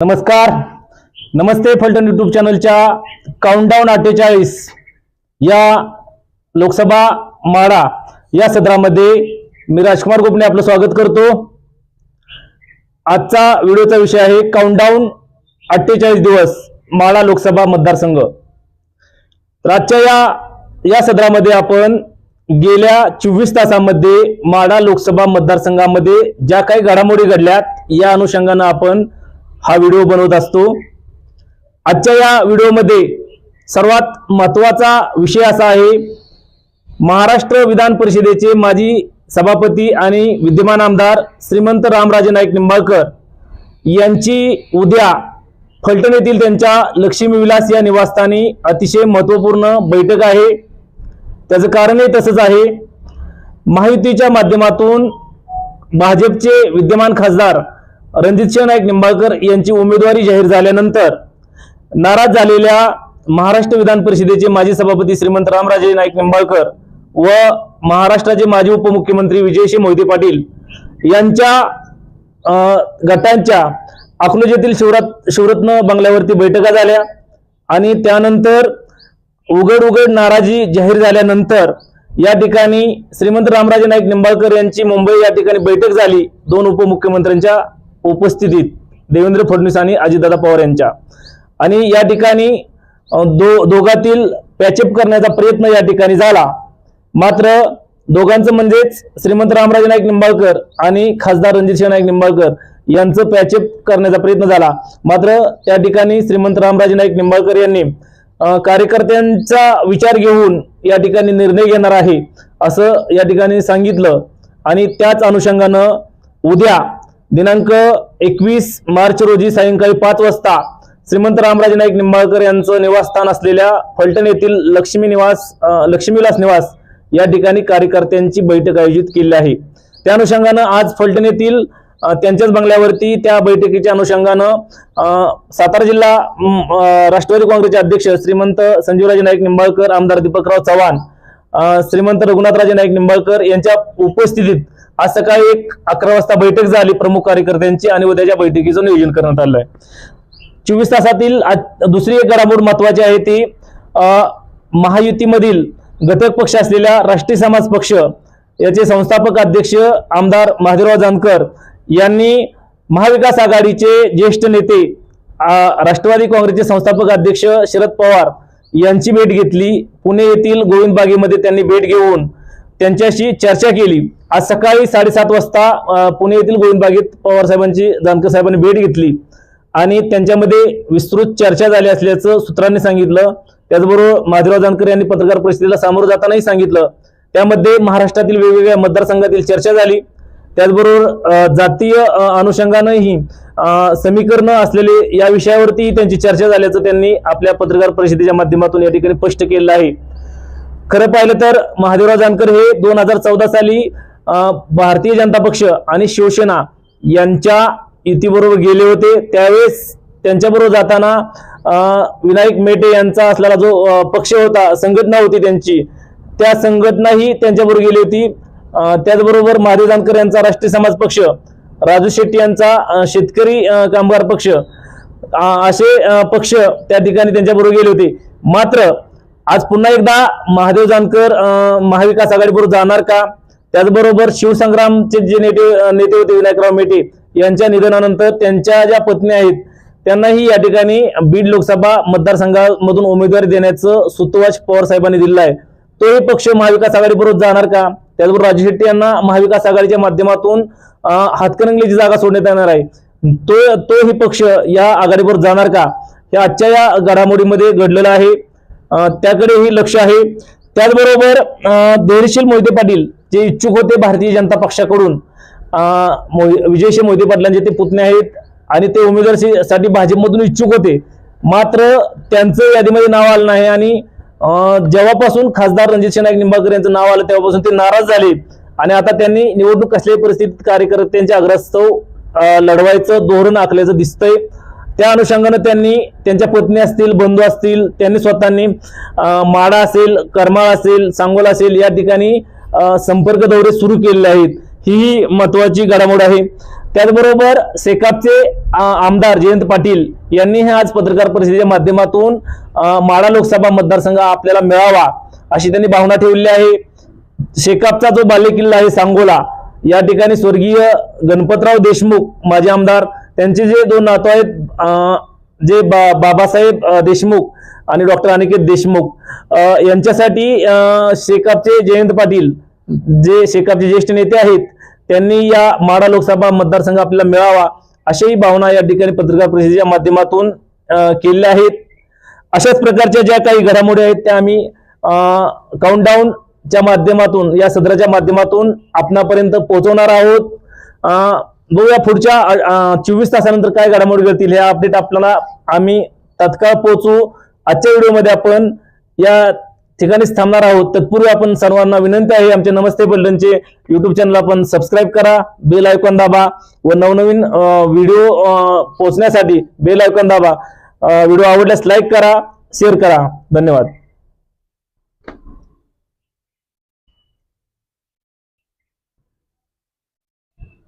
नमस्कार. नमस्ते फलटण युट्यूब चॅनलच्या काउंटडाऊन अठ्ठेचाळीस या लोकसभा माडा या सदरामध्ये मी राजकुमार गोपने आपलं स्वागत करतो. आजचा व्हिडिओचा विषय आहे काउंटडाऊन अठ्ठेचाळीस दिवस माडा लोकसभा मतदारसंघ. तर आजच्या या या सदरामध्ये आपण गेल्या चोवीस तासामध्ये माडा लोकसभा मतदारसंघामध्ये ज्या काही घडामोडी घडल्यात या अनुषंगानं आपण हा व्हिडिओ बनवत असतो. आजच्या या व्हिडिओमध्ये सर्वात महत्त्वाचा विषय असा आहे महाराष्ट्र विधान परिषदेचे माजी सभापती आणि विद्यमान आमदार श्रीमंत रामराजे नाईक निंबाळकर यांची उद्या फलटण येथील त्यांच्या लक्ष्मी विलास या निवासस्थानी अतिशय महत्त्वपूर्ण बैठक आहे. त्याचं कारणही तसंच आहे. महायुतीच्या माध्यमातून भाजपचे विद्यमान खासदार रणजितसिंह नाईक निंबाळकर यांची उमेदवारी जाहीर झाल्यानंतर नाराज झालेल्या महाराष्ट्र विधान परिषदेचे माजी सभापती श्रीमंत रामराजे नाईक निंबाळकर व महाराष्ट्राचे माजी उपमुख्यमंत्री विजयशी मोहिते पाटील यांच्या गटांच्या अकलोजेतील शिवरात शिवरत्न बंगल्यावरती बैठका झाल्या आणि त्यानंतर उघड उघड नाराजी जाहीर झाल्यानंतर या ठिकाणी श्रीमंत रामराजे नाईक निंबाळकर यांची मुंबई या ठिकाणी बैठक झाली. दोन उपमुख्यमंत्र्यांच्या उपस्थितीत देवेंद्र फडणवीस आणि अजितदादा पवार यांच्या. आणि या ठिकाणी दो दोघातील पॅचअप करण्याचा प्रयत्न या ठिकाणी झाला. मात्र दोघांचं म्हणजेच श्रीमंत रामराजे नाईक निंबाळकर आणि खासदार रणजितसिंह नाईक निंबाळकर यांचं पॅचअप करण्याचा प्रयत्न झाला. मात्र त्या ठिकाणी श्रीमंत रामराजे नाईक निंबाळकर यांनी कार्यकर्त्यांचा विचार घेऊन या ठिकाणी निर्णय घेणार आहे असं या ठिकाणी सांगितलं. आणि त्याच अनुषंगानं उद्या दिनांक एकवीस मार्च रोजी सायंकाळी पाच वाजता श्रीमंत रामराजे नाईक निंबाळकर यांचं निवासस्थान असलेल्या फलटण येथील लक्ष्मी निवास लक्ष्मीविलास निवास या ठिकाणी कार्यकर्त्यांची बैठक आयोजित केली आहे. त्या अनुषंगानं आज फलटण येथील त्यांच्याच बंगल्यावरती त्या बैठकीच्या अनुषंगानं सातारा जिल्हा राष्ट्रवादी काँग्रेसचे अध्यक्ष श्रीमंत संजीवराजे नाईक निंबाळकर आमदार दीपकराव चव्हाण श्रीमंत रघुनाथराजे नाईक निंबाळकर यांच्या उपस्थितीत आज सकाळी एक अकरा वाजता बैठक झाली प्रमुख कार्यकर्त्यांची आणि उद्याच्या बैठकीचं नियोजन करण्यात आलं आहे चोवीस तासातील दुसरी एक घडामोड महत्वाची आहे ती महायुतीमधील घटक पक्ष असलेल्या राष्ट्रीय समाज पक्ष याचे संस्थापक अध्यक्ष आमदार महादेवराव जानकर यांनी महाविकास आघाडीचे ज्येष्ठ नेते राष्ट्रवादी काँग्रेसचे संस्थापक अध्यक्ष शरद पवार यांची भेट घेतली. पुणे येथील गोविंद बागेमध्ये त्यांनी भेट घेऊन त्यांच्याशी चर्चा केली. आज सकाळी साडेसात वाजता पुणे येथील गोविंदबागेत पवार साहेबांची जानकर साहेबांनी भेट घेतली. आणि त्यांच्यामध्ये विस्तृत चर्चा झाली असल्याचं सूत्रांनी सांगितलं. त्याचबरोबर महादेवराव जानकर यांनी पत्रकार परिषदेला सामोरं जातानाही सांगितलं. त्यामध्ये महाराष्ट्रातील वेगवेगळ्या मतदारसंघातील चर्चा झाली. त्याचबरोबर जातीय अनुषंगानंही समीकरणं असलेले या विषयावरती त्यांची चर्चा झाल्याचं त्यांनी आपल्या पत्रकार परिषदेच्या माध्यमातून या ठिकाणी स्पष्ट केलं आहे. खरं पाहिलं तर महादेवराव जानकर हे दोन हजार चौदा साली भारतीय जनता पक्ष आणि शिवसेना यांच्या युतीबरोबर गेले होते. त्यावेळेस त्यांच्याबरोबर जाताना विनायक मेटे यांचा असलेला जो पक्ष होता संघटना होती त्यांची त्या संघटनाही त्यांच्याबरोबर गेली होती. त्याचबरोबर महादेव जानकर यांचा राष्ट्रीय समाज पक्ष राजू शेट्टी यांचा शेतकरी कामगार पक्ष असे पक्ष त्या ठिकाणी त्यांच्याबरोबर गेले होते. मात्र आज पुन्हा एकदा महादेव जानकर महाविकास आघाडीबरोबर जाणार का? त्याचबरोबर शिवसंग्रामचे जे नेते नेते होते विनायकराव मेटे यांच्या निधनानंतर त्यांच्या ज्या पत्नी आहेत त्यांनाही या ठिकाणी बीड लोकसभा मतदारसंघामधून उमेदवारी देण्याचं सुतोवाच पवार साहेबांनी दिलं आहे. तोही पक्ष महाविकास आघाडीबरोबर जाणार का? त्याचबरोबर राजू शेट्टी यांना महाविकास आघाडीच्या माध्यमातून अ, जागा सोडण्यात येणार आहे. तो तोही पक्ष या आघाडीबरोबर जाणार का? हे आजच्या या घडामोडीमध्ये घडलेलं आहे. त्याकडेही लक्ष आहे. त्याचबरोबर धैर्यशील मोहिते पाटील जे इच्छुक होते भारतीय जनता पक्षाकडून अ, विजयशी मोहिते पाटलांचे ते पुतणे आहेत आणि ते उमेदवारसाठी भाजपमधून इच्छुक होते. मात्र त्यांचं यादीमध्ये नाव आलं नाही आणि जेव्हापासून खासदार रणजित नाईक निंबाळकर यांचं नाव आलं तेव्हापासून ते नाराज झाले. आणि आता त्यांनी निवडणूक कसल्याही परिस्थितीत कार्यकर्त्यांच्या आग्रहास्तव लढवायचं धोरण आखल्याचं दिसतंय. त्या अनुषंगानं त्यांनी त्यांच्या पत्नी असतील बंधू असतील त्यांनी स्वतःनी माडा असेल करमाळ असेल सांगोला असेल या ठिकाणी संपर्क दौरे सुरू केलेले आहेत. ही महत्वाची घडामोड आहे. त्याचबरोबर सेकापचे आमदार जयंत पाटील यांनी हे आज पत्रकार परिषदेच्या माध्यमातून माडा लोकसभा मतदारसंघ आपल्याला मिळावा अशी त्यांनी भावना ठेवली आहे. शेकापचा जो बालेकिल्ला आहे सांगोला या ठिकाणी स्वर्गीय गणपतराव देशमुख माजी आमदार त्यांचे जे दोन नातू आहेत जे बा बाबासाहेब देशमुख आणि डॉक्टर अनिकेत देशमुख यांच्यासाठी शेकापचे जयंत पाटील जे शेकापचे ज्येष्ठ नेते आहेत त्यांनी या माडा लोकसभा मतदारसंघ आपल्याला मिळावा अशाही भावना या ठिकाणी पत्रकार परिषदेच्या माध्यमातून केलेल्या आहेत. अशाच प्रकारच्या ज्या काही घडामोडी आहेत त्या आम्ही काउंटडाऊनच्या माध्यमातून या सदराच्या माध्यमातून आपणापर्यंत पोहोचवणार आहोत. बघूया पुढच्या चोवीस तासानंतर काय घडामोडी घडतील हे अपडेट आपल्याला आम्ही तत्काळ पोहोचू. आजच्या व्हिडिओमध्ये आपण या ठिकाणीच थांबणार आहोत. तत्पूर्वी आपण सर्वांना विनंती आहे आमचे नमस्ते बल्लनचे युट्यूब चॅनल आपण सबस्क्राईब करा बेल आयकॉन दाबा व नवनवीन व्हिडिओ पोहोचण्यासाठी बेल आयकॉन दाबा. व्हिडिओ आवडल्यास लाईक करा शेअर करा. धन्यवाद.